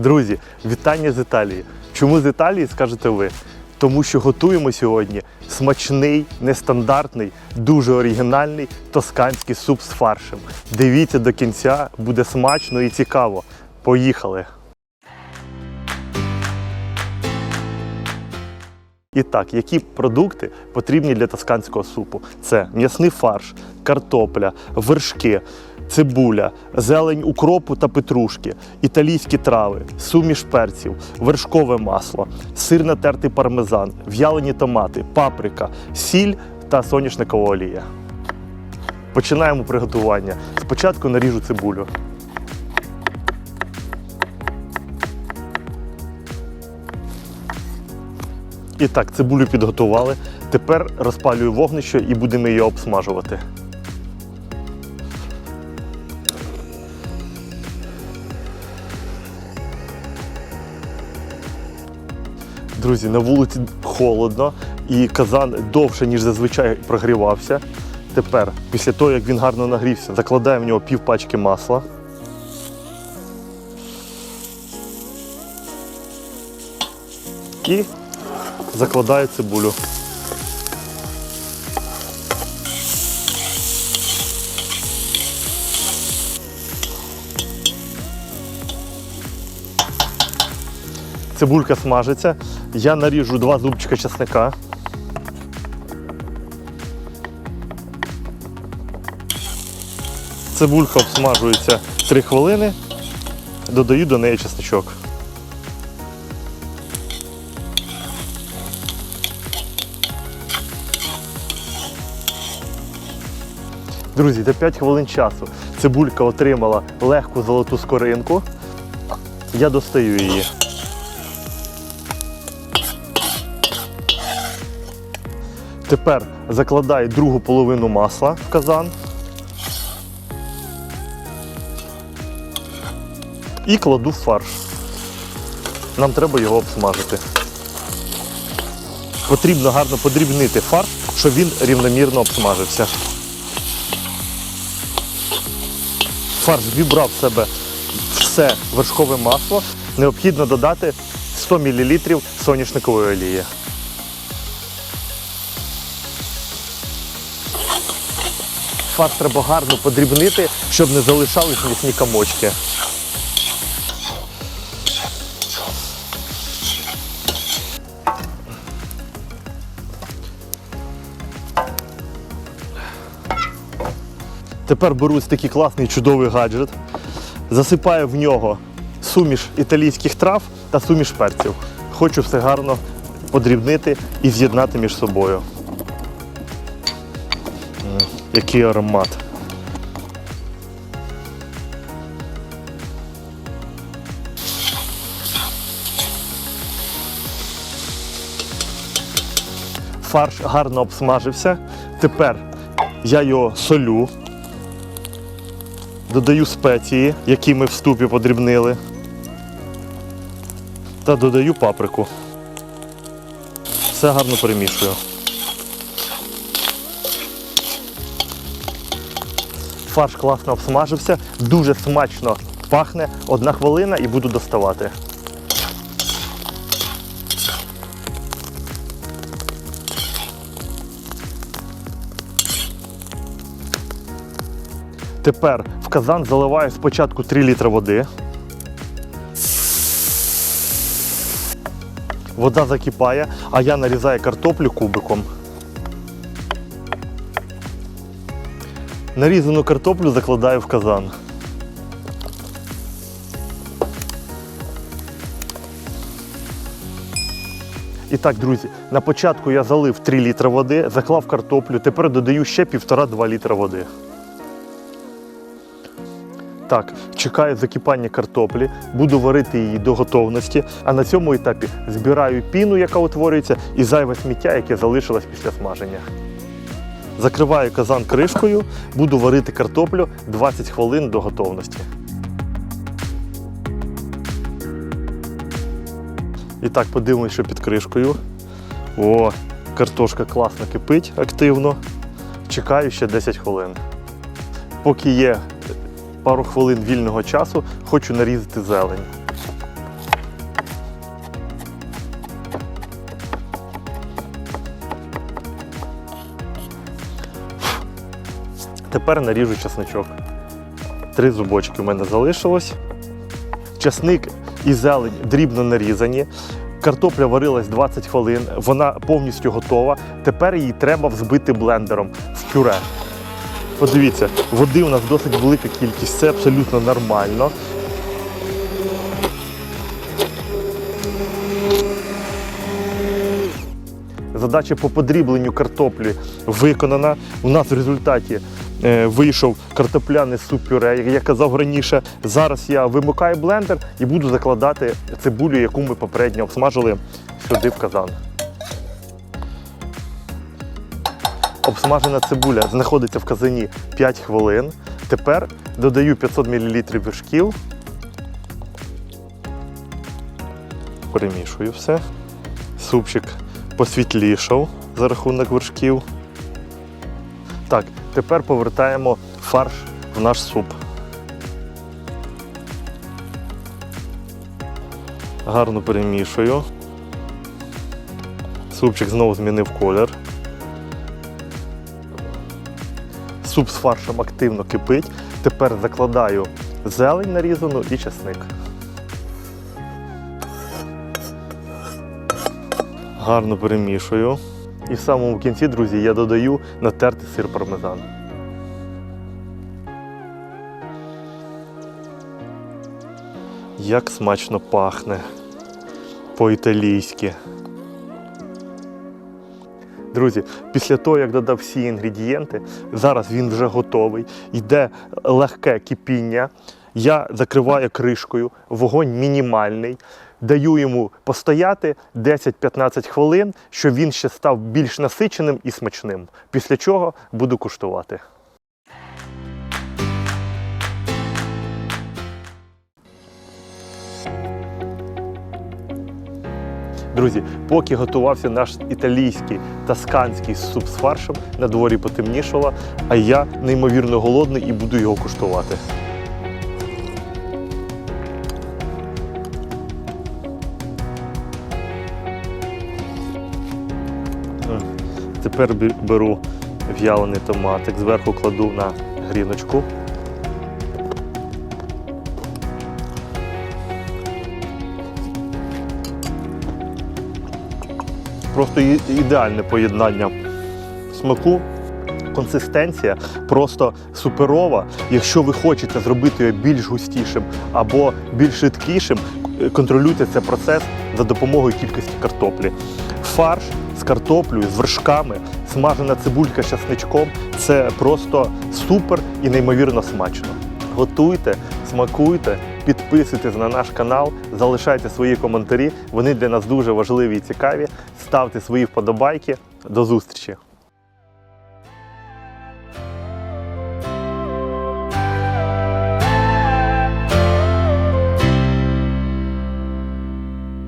Друзі, вітання з Італії. Чому з Італії скажете ви? Тому що готуємо сьогодні смачний, нестандартний, дуже оригінальний тосканський суп з фаршем. Дивіться до кінця, буде смачно і цікаво. Поїхали! І так, які продукти потрібні для тосканського супу? Це м'ясний фарш, картопля, вершки, цибуля, зелень укропу та петрушки, італійські трави, суміш перців, вершкове масло, сир натертий пармезан, в'ялені томати, паприка, сіль та соняшникова олія. Починаємо приготування. Спочатку наріжу цибулю. І так, цибулю підготували. Тепер розпалюю вогнище і будемо її обсмажувати. Друзі, на вулиці холодно і казан довше, ніж зазвичай прогрівався. Тепер, після того, як він гарно нагрівся, закладаємо в нього пів пачки масла. І закладаю цибулю. Цибулька смажиться. Я наріжу два зубчика чесника. Цибулька обсмажується 3 хвилини. Додаю до неї чесночок. Друзі, за 5 хвилин часу цибулька отримала легку золоту скоринку. Я достаю її. Тепер закладаю другу половину масла в казан. І кладу в фарш. Нам треба його обсмажити. Потрібно гарно подрібнити фарш, щоб він рівномірно обсмажився. Фарш вібрав в себе все вершкове масло. Необхідно додати 100 мл соняшникової олії. Фарш треба гарно подрібнити, щоб не залишались м'ясні комочки. Тепер беру ось такий класний чудовий гаджет, засипаю в нього суміш італійських трав та суміш перців. Хочу все гарно подрібнити і з'єднати між собою. Який аромат. Фарш гарно обсмажився. Тепер я його солю, додаю спеції, які ми в ступі подрібнили, та додаю паприку. Все гарно перемішую. Фарш класно обсмажився, дуже смачно пахне. Одна хвилина і буду доставати. Тепер в казан заливаю спочатку 3 літри води. Вода закипає, а я нарізаю картоплю кубиком. Нарізану картоплю закладаю в казан. І так, друзі, на початку я залив 3 літри води, заклав картоплю, тепер додаю ще 1,5-2 літра води. Так, чекаю закипання картоплі, буду варити її до готовності, а на цьому етапі збираю піну, яка утворюється, і зайве сміття, яке залишилось після смаження. Закриваю казан кришкою, буду варити картоплю 20 хвилин до готовності. І так, подивимось, що під кришкою. О, картошка класно кипить активно. Чекаю ще 10 хвилин. Поки є пару хвилин вільного часу, хочу нарізати зелень. Тепер наріжу чесничок. Три зубочки у мене залишилось. Часник і зелень дрібно нарізані. Картопля варилась 20 хвилин, вона повністю готова. Тепер її треба взбити блендером в пюре. Подивіться, води у нас досить велика кількість, це абсолютно нормально. Задача по подрібленню картоплі виконана. У нас в результаті вийшов картопляний суп-пюре, як я казав раніше. Зараз я вимикаю блендер і буду закладати цибулю, яку ми попередньо обсмажили сюди в казан. Обсмажена цибуля знаходиться в казані 5 хвилин. Тепер додаю 500 мл вершків. Перемішую все. Супчик посвітлішав за рахунок вершків. Так, тепер повертаємо фарш в наш суп. Гарно перемішую. Супчик знову змінив колір. Суп з фаршем активно кипить. Тепер закладаю зелень нарізану і чесник. Гарно перемішую. І в самому кінці, друзі, я додаю натертий сир пармезан. Як смачно пахне по-італійськи. Друзі, після того, як додав всі інгредієнти, зараз він вже готовий, йде легке кипіння. Я закриваю кришкою, вогонь мінімальний, даю йому постояти 10-15 хвилин, щоб він ще став більш насиченим і смачним. Після чого буду куштувати. Друзі, поки готувався наш італійський тасканський суп з фаршем, на дворі потемнішало, а я неймовірно голодний і буду його куштувати. Тепер беру в'ялений томатик, зверху кладу на гріночку. Просто ідеальне поєднання смаку. Консистенція просто суперова. Якщо ви хочете зробити його більш густішим або більш рідкішим, е, контролюйте цей процес за допомогою кількості картоплі. Фарш з картоплею, з вершками, смажена цибулька з часничком це просто супер і неймовірно смачно. Готуйте, смакуйте, підписуйтесь на наш канал, залишайте свої коментарі. Вони для нас дуже важливі і цікаві. Ставте свої вподобайки. До зустрічі!